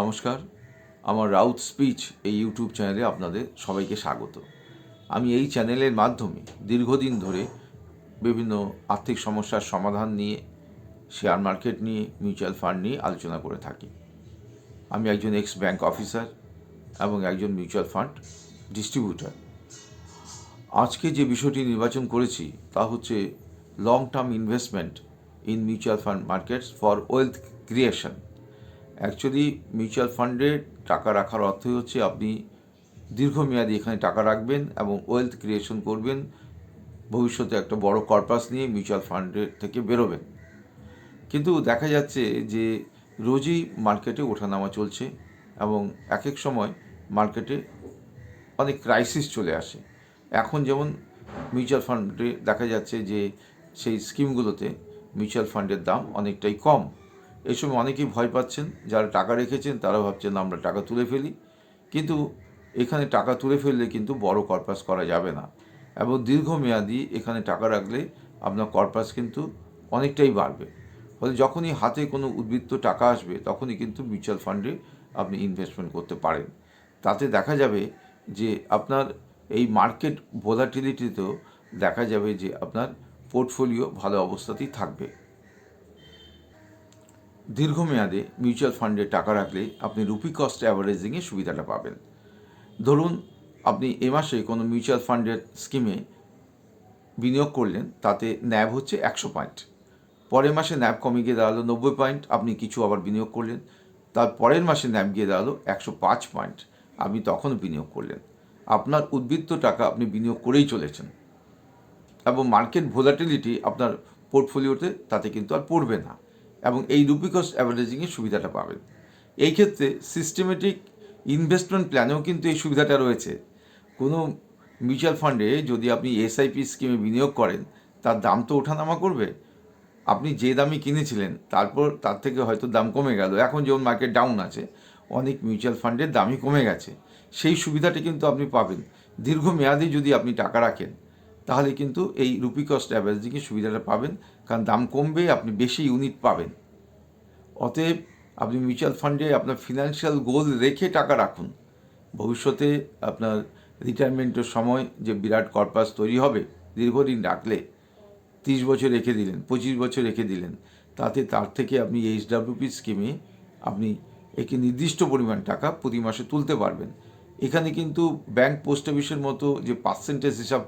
নমস্কার। আমার রাউথ স্পিচ এই ইউটিউব চ্যানেলে আপনাদের সবাইকে স্বাগত। আমি এই চ্যানেলের মাধ্যমে দীর্ঘদিন ধরে বিভিন্ন আর্থিক সমস্যার সমাধান নিয়ে, শেয়ার মার্কেট নিয়ে, মিউচুয়াল ফান্ড নিয়ে আলোচনা করে থাকি। আমি একজন এক্স ব্যাংক অফিসার এবং একজন মিউচুয়াল ফান্ড ডিস্ট্রিবিউটার। আজকে যে বিষয়টি নির্বাচন করেছি তা হচ্ছে long term investment in mutual fund markets for wealth creation actually mutual ফান্ডে টাকা রাখার অর্থই হচ্ছে আপনি দীর্ঘমেয়াদী এখানে টাকা রাখবেন এবং ওয়েলথ ক্রিয়েশন করবেন, ভবিষ্যতে একটা বড় কর্পাস নিয়ে মিউচুয়াল ফান্ডের থেকে বেরোবেন। কিন্তু দেখা যাচ্ছে যে রোজই মার্কেটে ওঠানামা চলছে এবং এক এক সময় মার্কেটে অনেক ক্রাইসিস চলে আসে। এখন যেমন মিউচুয়াল ফান্ডে দেখা যাচ্ছে যে সেই স্কিমগুলোতে মিউচুয়াল ফান্ডের দাম অনেকটাই কম। এই সময় অনেকেই ভয় পাচ্ছেন, যারা টাকা রেখেছেন তারা ভাবছেন আমরা টাকা তুলে ফেলি। কিন্তু এখানে টাকা তুলে ফেললে কিন্তু বড় কর্পাস করা যাবে না। এবং দীর্ঘমেয়াদী এখানে টাকা রাখলে আপনার কর্পাস কিন্তু অনেকটাই বাড়বে। ফলে যখনই হাতে কোনো উদ্বৃত্ত টাকা আসবে, তখনই কিন্তু মিউচুয়াল ফান্ডে আপনি ইনভেস্টমেন্ট করতে পারেন। তাতে দেখা যাবে যে আপনার এই মার্কেট ভোলাটিলিটিতেও দেখা যাবে যে আপনার পোর্টফোলিও ভালো অবস্থাতেই থাকবে। দীর্ঘমেয়াদে মিউচুয়াল ফান্ডে টাকা রাখলে আপনি রুপি কস্ট অ্যাভারেজিংয়ে সুবিধাটা পাবেন। ধরুন, আপনি এ মাসে কোনো মিউচুয়াল ফান্ডের স্কিমে বিনিয়োগ করলেন, তাতে ন্যাব হচ্ছে একশো পয়েন্ট। পরের মাসে ন্যাব কমে গিয়ে দাঁড়াল নব্বই পয়েন্ট, আপনি কিছু আবার বিনিয়োগ করলেন, তার পরের মাসে ন্যাব গিয়ে দাঁড়াল একশো পাঁচ পয়েন্ট, আপনি তখন বিনিয়োগ করলেন। আপনার উদ্বৃত্ত টাকা আপনি বিনিয়োগ করেই চলেছেন। এবং মার্কেট ভোলাটিলিটি আপনার পোর্টফোলিওতে তাতে কিন্তু আর পড়বে না। এবং এই রুপি কস্ট অ্যাভারেজিংয়ের সুবিধাটা পাবেন। এই ক্ষেত্রে সিস্টেমেটিক ইনভেস্টমেন্ট প্ল্যানেও কিন্তু এই সুবিধাটা রয়েছে। কোনো মিউচুয়াল ফান্ডে যদি আপনি এসআইপি স্কিমে বিনিয়োগ করেন, তার দাম তো ওঠানামা করবে। আপনি যে দামে কিনেছিলেন, তারপর তার থেকে হয়তো দাম কমে গেল। এখন যেমন মার্কেট ডাউন আছে, অনেক মিউচুয়াল ফান্ডের দামই কমে গেছে। সেই সুবিধাটি কিন্তু আপনি পাবেন। দীর্ঘমেয়াদে যদি আপনি টাকা রাখেন, তাহলে কিন্তু এই রুপি কস্ট অ্যাভারেজিংয়ের সুবিধাটা পাবেন। কারণ দাম কমবে, আপনি বেশি ইউনিট পাবেন। অতএব আপনি মিউচুয়াল ফান্ডে আপনার ফিনান্সিয়াল গোল রেখে টাকা রাখুন। ভবিষ্যতে আপনার রিটায়ারমেন্টের সময় যে বিরাট কর্পাস তৈরি হবে, দীর্ঘদিন রাখলে, তিরিশ বছর রেখে দিলেন, পঁচিশ বছর রেখে দিলেন, তাতে তার থেকে আপনি এইচডাব্লিউপি স্কিমে আপনি একটি নির্দিষ্ট পরিমাণ টাকা প্রতি মাসে তুলতে পারবেন। এখানে কিন্তু ব্যাংক পোস্ট অফিসের মতো যে পার্সেন্টেজ হিসাব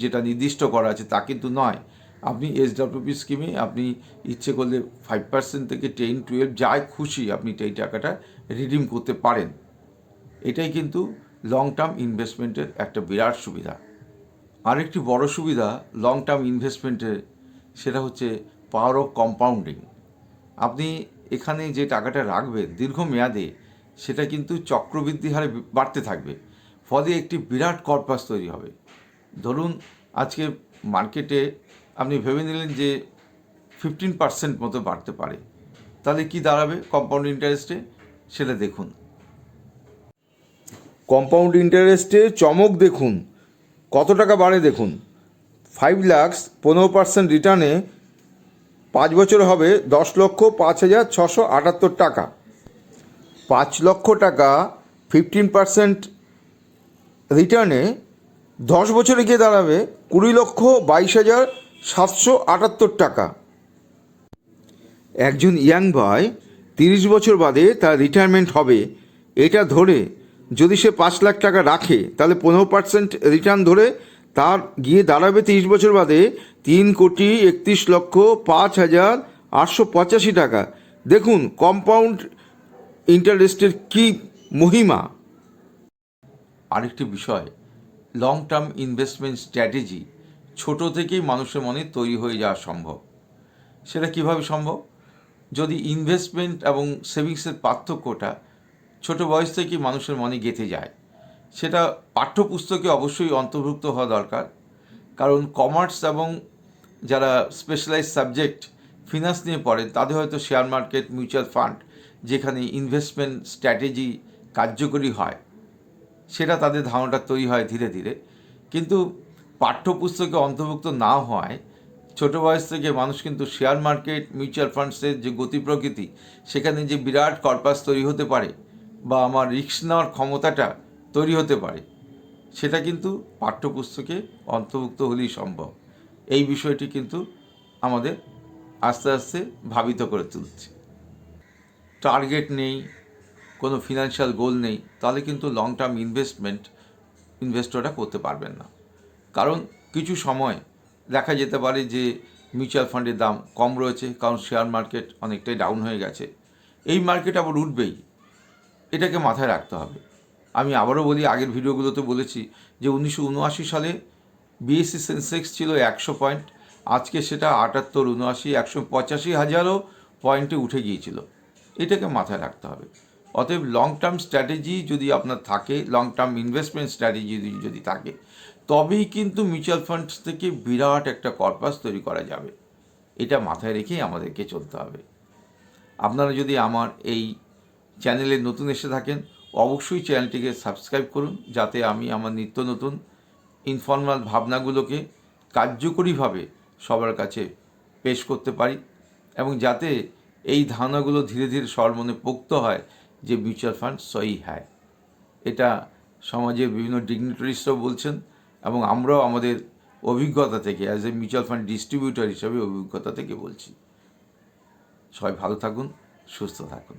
যেটা নির্দিষ্ট করা আছে তা কিন্তু নয়। আপনি এসডাব্লিউপি স্কিমে আপনি ইচ্ছে করলে ফাইভ পার্সেন্ট থেকে টেন টুয়েলভ যাই খুশি আপনি এই টাকাটা রিডিম করতে পারেন। এটাই কিন্তু লং টার্ম ইনভেস্টমেন্টের একটা বিরাট সুবিধা। আরেকটি বড় সুবিধা লং টার্ম ইনভেস্টমেন্টের সেটা হচ্ছে পাওয়ার অফ কম্পাউন্ডিং আপনি এখানে যে টাকাটা রাখবেন দীর্ঘমেয়াদে, সেটা কিন্তু চক্রবৃদ্ধি হারে বাড়তে থাকবে। ফলে একটি বিরাট কর্পাস তৈরি হবে। ধরুন আজকে মার্কেটে আপনি ভেবে নিলেন যে ফিফটিন পার্সেন্ট মতো বাড়তে পারে। তাহলে কি দাঁড়াবে কম্পাউন্ড ইন্টারেস্টে সেটা দেখুন। কম্পাউন্ড ইন্টারেস্টে চমক দেখুন। কত টাকা বাড়ে দেখুন। ফাইভ লাখস পনেরো পার্সেন্ট রিটার্নে পাঁচ বছর হবে দশ লক্ষ পাঁচ হাজার ছশো আটাত্তর টাকা। পাঁচ লক্ষ টাকা ফিফটিন পার্সেন্ট রিটার্নে দশ বছরে গিয়ে দাঁড়াবে কুড়ি লক্ষ বাইশ হাজার সাতশো আটাত্তর টাকা। একজন ইয়াং বয় তিরিশ বছর বাদে তার রিটায়ারমেন্ট হবে। এটা ধরে যদি সে পাঁচ লাখ টাকা রাখে, তাহলে পনেরো পার্সেন্ট রিটার্ন ধরে তার গিয়ে দাঁড়াবে তিরিশ বছর বাদে তিন কোটি একত্রিশ লক্ষ পাঁচ হাজার আটশো পঁচাশি টাকা। দেখুন কম্পাউন্ড ইন্টারেস্টের কি মহিমা। আরেকটি বিষয় লং টার্ম ইনভেস্টমেন্ট স্ট্র্যাটেজি ছোট থেকেই মানুষের মনে তৈরি হয়ে যাওয়া সম্ভব। সেটা কীভাবে সম্ভব? যদি ইনভেস্টমেন্ট এবং সেভিংসের পার্থক্যটা ছোট বয়স থেকেই মানুষের মনে গেঁথে যায়, সেটা পাঠ্যপুস্তকে অবশ্যই অন্তর্ভুক্ত হওয়া দরকার। কারণ কমার্স এবং যারা স্পেশালাইজ সাবজেক্ট ফিনান্স নিয়ে পড়েন, তাদের হয়তো শেয়ার মার্কেট মিউচুয়াল ফান্ড যেখানে ইনভেস্টমেন্ট স্ট্র্যাটেজি কার্যকরী হয়, সেটা তাদের ধারণাটা তৈরি হয় ধীরে ধীরে। কিন্তু পাঠ্যপুস্তকে অন্তর্ভুক্ত না হওয়ায় ছোট বয়স থেকে মানুষ কিন্তু শেয়ার মার্কেট, মিউচুয়াল ফান্ডসের যে গতি প্রকৃতি, সেখানে যে বিরাট কর্পাস তৈরি হতে পারে বা আমার রিস্ক নেওয়ার ক্ষমতাটা তৈরি হতে পারে, সেটা কিন্তু পাঠ্যপুস্তকে অন্তর্ভুক্ত হলেই সম্ভব। এই বিষয়টি কিন্তু আমাদের আস্তে আস্তে ভাবিত করে তুলছে। টার্গেট নেই, কোনো ফিনান্সিয়াল গোল নেই, তাহলে কিন্তু লং টার্ম ইনভেস্টমেন্ট ইনভেস্টররা করতে পারবেন না। কারণ কিছু সময় দেখা যেতে পারে যে মিউচুয়াল ফান্ডের দাম কম রয়েছে, কারণ শেয়ার মার্কেট অনেকটাই ডাউন হয়ে গেছে। এই মার্কেট আবার উঠবেই। এটাকে মাথায় রাখতে হবে। আমি আবারও বলি, আগের ভিডিওগুলোতে বলেছি যে উনিশশো উনআশি সালে বিএসসি সেন্সেক্স ছিল একশো পয়েন্ট আজকে সেটা আটাত্তর, উনআশি, একশো পঁচাশি হাজারও পয়েন্টে উঠে গিয়েছিল। এটাকে মাথায় রাখতে হবে। অতএব লং টার্ম স্ট্র্যাটেজি যদি আপনার থাকে লং টার্ম ইনভেস্টমেন্ট স্ট্র্যাটেজি যদি থাকে তবেই কিন্তু মিউচুয়াল ফান্ডস থেকে বিরাট একটা কর্পাস তৈরি করা যাবে। এটা মাথায় রেখেই আমাদেরকে চলতে হবে। আপনারা যদি আমার এই চ্যানেলে নতুন এসে থাকেন, অবশ্যই চ্যানেলটিকে সাবস্ক্রাইব করুন, যাতে আমি আমার নিত্য নতুন ইনফর্মাল ভাবনাগুলোকে কার্যকরীভাবে সবার কাছে পেশ করতে পারি এবং যাতে এই ধারণাগুলো ধীরে ধীরে সবার মনে পোক্ত হয় যে মিউচুয়াল ফান্ড সই হ্যায়। এটা সমাজের বিভিন্ন ডিগনিটারিসরাও বলছেন এবং আমরাও আমাদের অভিজ্ঞতা থেকে as a mutual fund distributor হিসাবে অভিজ্ঞতা থেকে বলছি। সবাই ভালো থাকুন, সুস্থ থাকুন।